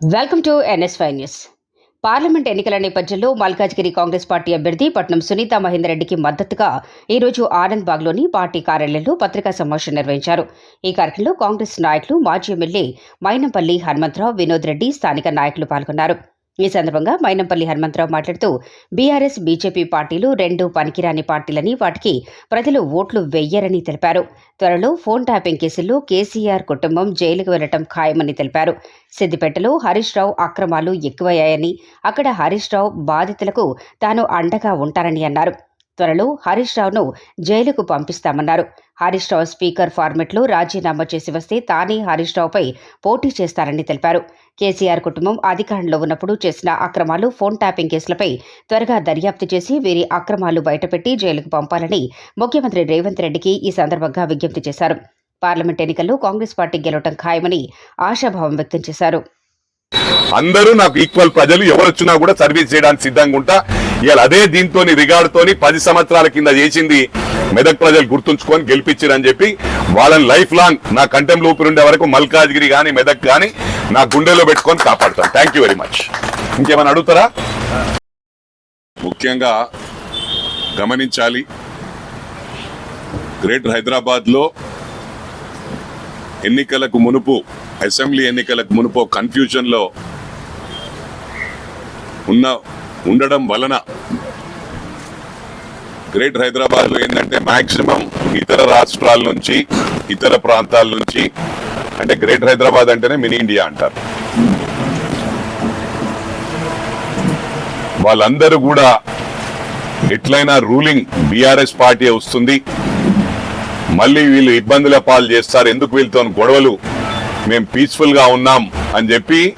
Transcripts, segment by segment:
Welcome to NSY news. Parliament ఎన్నికల నేపథ్యంలో Malkajgiri Congress party అభ్యర్థి పట్నం సునీత మహేందర్రెడ్డికి మద్దతుగా ఈరోజు ఆనంద్ బాగ్లోని పార్టీ కార్యాలయంలో పత్రికా సమావేశం నిర్వహించారు. ఈ కార్యక్రమంలో కాంగ్రెస్ నాయకులు మాజీ ఎమ్మెల్యే మైనంపల్లి హనుమంతరావు వినోద్ రెడ్డి స్థానిక నాయకులు పాల్గొన్నారు. ఈ సందర్భంగా మైనంపల్లి హనుమంతరావు మాట్లాడుతూ బీఆర్ఎస్ బీజేపీ పార్టీలు రెండు పనికిరాని పార్టీలని వాటికి ప్రజలు ఓట్లు వెయ్యరని తెలిపారు. త్వరలో ఫోన్ ట్యాపింగ్ కేసుల్లో కేసీఆర్ కుటుంబం జైలుకు వెళ్ళటం ఖాయమని తెలిపారు. సిద్దిపేటలో హరీష్ రావు అక్రమాలు ఎక్కువయ్యాయని అక్కడ హరీష్ రావు బాధితులకు తాను అండగా ఉంటారని అన్నారు. త్వరలో హరీష్ రావును జైలుకు పంపిస్తామన్నారు. హరీష్ రావు స్పీకర్ ఫార్మెట్లో రాజీనామా చేసి వస్తే తానే హరీష్ రావుపై పోటీ చేస్తారని తెలిపారు. కేసీఆర్ కుటుంబం అధికారంలో ఉన్నప్పుడు చేసిన అక్రమాలు ఫోన్ ట్యాపింగ్ కేసులపై త్వరగా దర్యాప్తు చేసి వీరి అక్రమాలు బయటపెట్టి జైలుకు పంపాలని ముఖ్యమంత్రి రేవంత్ రెడ్డికి ఈ సందర్భంగా విజ్ఞప్తి చేశారు. పార్లమెంట్ ఎన్నికల్లో కాంగ్రెస్ పార్టీ గెలవటం ఖాయమని ఆశాభావం వ్యక్తం చేశారు. అందరూ నాకు ఈక్వల్ ప్రజలు ఎవరొచ్చినా కూడా సర్వీస్ చేయడానికి సిద్ధంగా ఉంటా. ఇవాళ అదే దీంతో రిగార్డుతోని పది సంవత్సరాల కింద చేసింది మెదక్ ప్రజలు గుర్తుంచుకొని గెలిపించారని చెప్పి వాళ్ళని లైఫ్ లాంగ్ నా కంటెంలో ఉండే వరకు మల్కాజ్గిరి కానీ మెదక్ కానీ నా గుండెలో పెట్టుకొని కాపాడుతాను థ్యాంక్ యూ వెరీ మచ్ ఇంకేమైనా అడుగుతారా? ముఖ్యంగా గమనించాలి. గ్రేటర్ హైదరాబాద్లో ఎన్నికలకు మునుపు అసెంబ్లీ ఎన్నికలకు మునుపు కన్ఫ్యూజన్లో ఉన్న ఉండడం వలన గ్రేటర్ హైదరాబాద్లో ఏంటంటే మాక్సిమం ఇతర రాష్ట్రాల నుంచి ఇతర ప్రాంతాల నుంచి అంటే గ్రేటర్ హైదరాబాద్ అంటేనే మినీ ఇండియా అంటారు. వాళ్ళందరూ కూడా ఎట్లయినా రూలింగ్ బీఆర్ఎస్ పార్టీ వస్తుంది. మళ్ళీ వీళ్ళు ఇబ్బందుల పాలు చేస్తారు. ఎందుకు వీళ్ళతో గొడవలు? మేము పీస్ఫుల్గా ఉన్నాం అని చెప్పి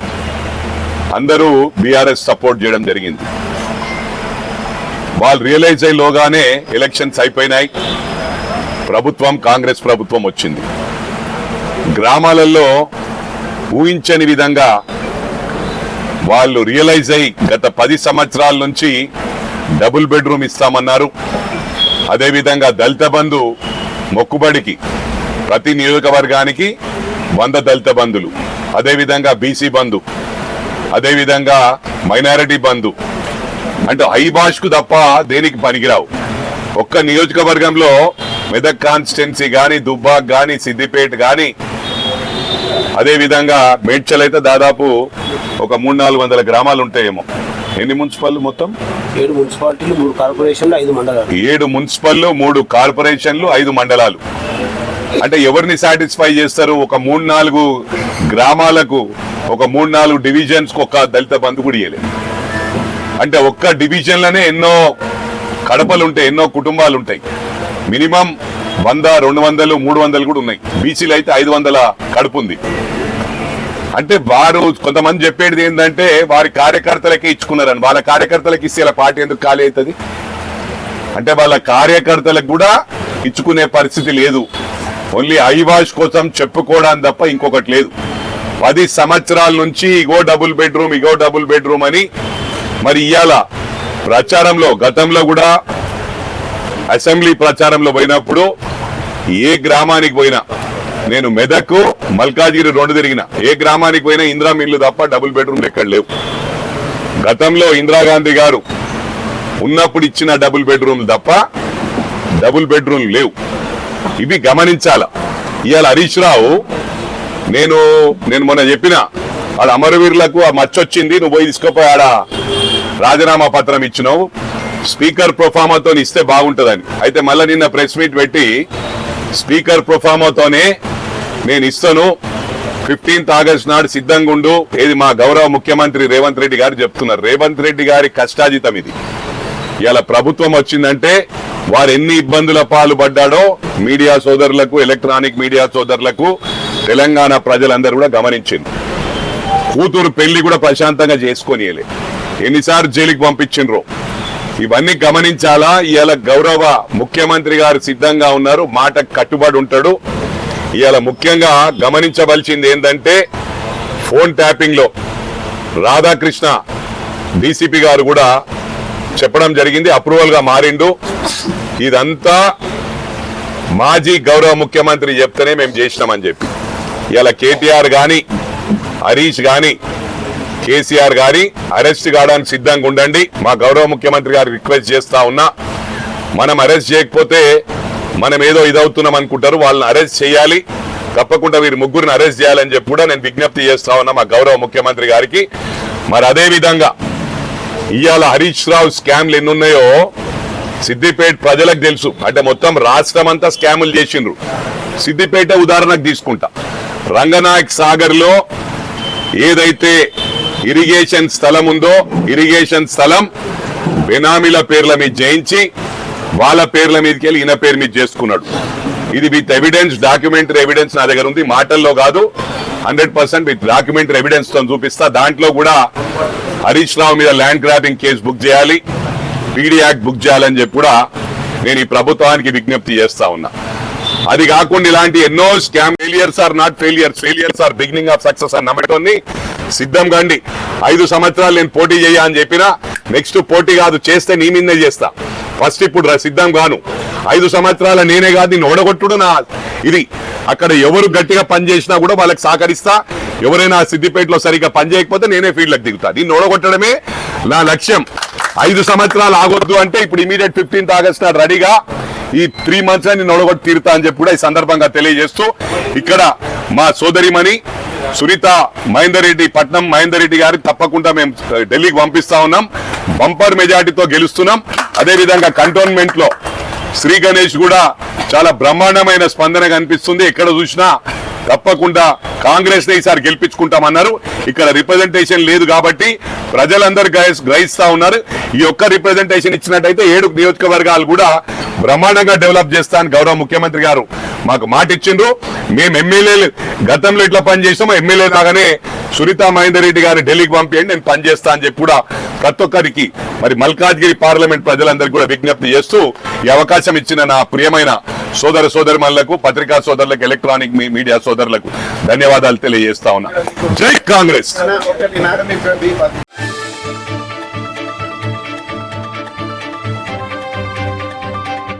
అందరూ బీఆర్ఎస్ సపోర్ట్ చేయడం జరిగింది. వాళ్ళు రియలైజ్ అయ్యేలోగానే ఎలక్షన్స్ అయిపోయినాయి. ప్రభుత్వం కాంగ్రెస్ ప్రభుత్వం వచ్చింది. గ్రామాలలో ఊహించని విధంగా వాళ్ళు రియలైజ్ అయ్యి గత పది సంవత్సరాల నుంచి డబుల్ బెడ్రూమ్ ఇస్తామన్నారు. అదేవిధంగా దళిత బంధు మొక్కుబడికి ప్రతి నియోజకవర్గానికి వంద దళిత బంధులు. అదేవిధంగా బీసీ బంధు. అదేవిధంగా మైనారిటీ బంధు. అంటే ఐబాష్కు తప్ప దేనికి పనికిరావు. ఒక్క నియోజకవర్గంలో మెదక్ కాన్స్టిట్యున్సీ గాని దుబ్బాక్ గాని సిద్దిపేట గాని అదేవిధంగా మేడ్చల్ అయితే దాదాపు ఒక మూడు నాలుగు వందల గ్రామాలు ఉంటాయేమో. ఎన్ని మున్సిపల్ మొత్తం? ఏడు మున్సిపాలిటీలు మూడు కార్పొరేషన్లు ఐదు మండలాలు. ఏడు మున్సిపల్ మూడు కార్పొరేషన్లు ఐదు మండలాలు. అంటే ఎవరిని సాటిస్ఫై చేస్తారు? ఒక మూడు నాలుగు గ్రామాలకు ఒక మూడు నాలుగు డివిజన్స్ ఒక దళిత బంధు కూడా అంటే ఒక్క డివిజన్లోనే ఎన్నో కడపలు ఉంటాయి ఎన్నో కుటుంబాలు ఉంటాయి. మినిమం వంద రెండు వందలు మూడు వందలు కూడా ఉన్నాయి. బీసీలు అయితే ఐదు వందల కడుపు ఉంది. అంటే వారు కొంతమంది చెప్పేది ఏంటంటే వారి కార్యకర్తలకే ఇచ్చుకున్నారని. వాళ్ళ కార్యకర్తలకు ఇస్తే ఇలా పార్టీ ఎందుకు ఖాళీ అవుతుంది? అంటే వాళ్ళ కార్యకర్తలకు కూడా ఇచ్చుకునే పరిస్థితి లేదు. ఓన్లీ ఐవాష్ కోసం చెప్పుకోవడానికి తప్ప ఇంకొకటి లేదు. పది సంవత్సరాల నుంచి ఇగో డబుల్ బెడ్రూమ్ ఇగో డబుల్ బెడ్రూమ్ అని మరి ఇవాళ ప్రచారంలో గతంలో కూడా అసెంబ్లీ ప్రచారంలో పోయినప్పుడు ఏ గ్రామానికి పోయినా నేను మెదక్ మల్కాజిగిరి రెండు తిరిగిన ఏ గ్రామానికి పోయినా ఇందిరా మిల్లు తప్ప డబుల్ బెడ్రూమ్ ఎక్కడ లేవు. గతంలో ఇందిరాగాంధీ గారు ఉన్నప్పుడు ఇచ్చిన డబుల్ బెడ్రూమ్ తప్ప డబుల్ బెడ్రూమ్ లేవు. ఇవి గమనించాల. ఇవాళ హరీష్ రావు నేను నేను మొన్న చెప్పిన ఆడ అమరవీరులకు ఆ మచ్చొచ్చింది నువ్వు పోయి తీసుకుపోయి ఆడ రాజీనామా పత్రం ఇచ్చినావు. స్పీకర్ ప్రొఫామాతో ఇస్తే బాగుంటుందని. అయితే మళ్ళీ నిన్న ప్రెస్ మీట్ పెట్టి స్పీకర్ ప్రొఫామాతోనే నేను ఇస్తాను. ఫిఫ్టీన్త్ ఆగస్ట్ నాడు సిద్ధంగా ఉండు ఏది మా గౌరవ ముఖ్యమంత్రి రేవంత్ రెడ్డి గారు చెప్తున్నారు. రేవంత్ రెడ్డి గారి కష్టాజితం ఇది. ఇలా ప్రభుత్వం వచ్చిందంటే వారు ఎన్ని ఇబ్బందుల పాలు పడ్డాడో మీడియా సోదరులకు ఎలక్ట్రానిక్ మీడియా సోదరులకు తెలంగాణ ప్రజలందరూ కూడా గమనించింది. కూతురు పెళ్ళి కూడా ప్రశాంతంగా చేసుకొని ఎన్నిసార్లు జైలుకి పంపించిండ్రు? ఇవన్నీ గమనించాలా? ఇవాళ గౌరవ ముఖ్యమంత్రి గారు సిద్ధంగా ఉన్నారు మాట కట్టుబడి ఉంటాడు. ఇవాళ ముఖ్యంగా గమనించవలసింది ఏంటంటే ఫోన్ ట్యాపింగ్లో రాధాకృష్ణ డీసీపీ గారు కూడా చెప్పడం జరిగింది అప్రూవల్గా మారిండు. ఇదంతా మాజీ గౌరవ ముఖ్యమంత్రి చెప్తేనే మేము చేసినామని చెప్పి. ఇలా కేటీఆర్ గాని హరీష్ గాని కేసీఆర్ గారి అరెస్ట్ కావడానికి సిద్ధంగా ఉండండి. మా గౌరవ ముఖ్యమంత్రి గారు రిక్వెస్ట్ చేస్తా ఉన్నా మనం అరెస్ట్ చేయకపోతే మనం ఏదో ఇదవుతున్నాం అనుకుంటారు వాళ్ళని అరెస్ట్ చేయాలి. తప్పకుండా వీరి ముగ్గురిని అరెస్ట్ చేయాలని చెప్పి కూడా నేను విజ్ఞప్తి చేస్తా ఉన్నా మా గౌరవ ముఖ్యమంత్రి గారికి. మరి అదే విధంగా ఇవాళ హరీష్ రావు స్కామ్లు ఎన్ని ఉన్నాయో సిద్దిపేట ప్రజలకు తెలుసు. అంటే మొత్తం రాష్ట్రం అంతా స్కాములు చేసిండ్రు. సిద్దిపేట ఉదాహరణకు తీసుకుంటా. రంగనాయక్ సాగర్లో ఏదైతే ఇరిగేషన్ స్థలం ఉందో ఇరిగేషన్ స్థలం బెనామీల పేర్ల మీద జయించి వాళ్ళ పేర్ల మీదకి వెళ్ళి ఈయన పేరు మీద చేసుకున్నాడు. ఇది విత్ ఎవిడెన్స్ డాక్యుమెంటరీ ఎవిడెన్స్ నా దగ్గర ఉంది. మాటల్లో కాదు. హండ్రెడ్ పర్సెంట్ విత్ డాక్యుమెంటరీ ఎవిడెన్స్తో చూపిస్తా. దాంట్లో కూడా హరీష్ రావు మీద ల్యాండ్ గ్రాబింగ్ కేసు బుక్ చేయాలి. పీడీ యాక్ట్ బుక్ చేయాలని చెప్పి కూడా నేను ఈ ప్రభుత్వానికి విజ్ఞప్తి చేస్తా ఉన్నా. అది కాకుండా ఇలాంటి ఎన్నో scam failures are not failures failures are beginning of success అని నమ్మటోని సిద్ధం కండి. ఐదు సంవత్సరాలు నేను పోటీ చేయ అని చెప్పినా నెక్స్ట్ పోటీ కాదు చేస్తే నీ మీదే చేస్తా. ఫస్ట్ ఇప్పుడు సిద్ధం కాను. ఐదు సంవత్సరాల నేనే కాదు నేను ఓడగొట్టుడు నా ఇది అక్కడ ఎవరు గట్టిగా పనిచేసినా కూడా వాళ్ళకి సహకరిస్తా. ఎవరైనా సిద్దిపేటలో సరిగ్గా పనిచేయకపోతే నేనే ఫీల్డ్లకు దిగుతా. దీన్ని ఓడగొట్టడమే నా లక్ష్యం. ఐదు సంవత్సరాలు ఆగొద్దు అంటే ఇప్పుడు ఇమీడియట్ ఫిఫ్టీన్త్ ఆగస్ట్ నాడు రెడీగా ఈ త్రీ మంత్స్ అని నొడగొట్టి తీరుతా అని చెప్పి కూడా ఈ సందర్భంగా తెలియజేస్తూ ఇక్కడ మా సోదరిమణి సునీత మహేందర్ రెడ్డి పట్నం మహేందర్ రెడ్డి గారి తప్పకుండా మేము ఢిల్లీకి పంపిస్తా ఉన్నాం. బంపర్ మెజార్టీతో గెలుస్తున్నాం. అదే విధంగా కంటోన్మెంట్లో శ్రీ గణేష్ కూడా చాలా బ్రహ్మాండమైన స్పందన కనిపిస్తుంది. ఎక్కడ చూసినా తప్పకుండా కాంగ్రెస్ని ఈసారి గెలిపించుకుంటామన్నారు. ఇక్కడ రిప్రజెంటేషన్ లేదు కాబట్టి ప్రజలందరూ గ్రహిస్తా ఉన్నారు. ఈ ఒక్క రిప్రజెంటేషన్ ఇచ్చినట్టయితే ఏడు నియోజకవర్గాలు కూడా బ్రహ్మాండంగా డెవలప్ చేస్తా అని గౌరవ ముఖ్యమంత్రి గారు. మాకు మాట ఇచ్చిండ్రు మేము ఎమ్మెల్యేలు గతంలో ఇట్లా పనిచేసాము ఎమ్మెల్యే రాగానే సునీతా మహేందర్ రెడ్డి గారిని ఢిల్లీకి పంపించండి నేను పనిచేస్తా అని చెప్పి కూడా ప్రతి ఒక్కరికి మరి మల్కాజ్గిరి పార్లమెంట్ ప్రజలందరికీ కూడా విజ్ఞప్తి చేస్తూ ఈ అవకాశం ఇచ్చిన నా ప్రియమైన సోదర సోదరులకు పత్రికా సోదరులకు ఎలక్ట్రానిక్ మీ- మీడియా సోదరులకు ధన్యవాదాలు తెలియజేస్తా ఉన్నా. జై కాంగ్రెస్!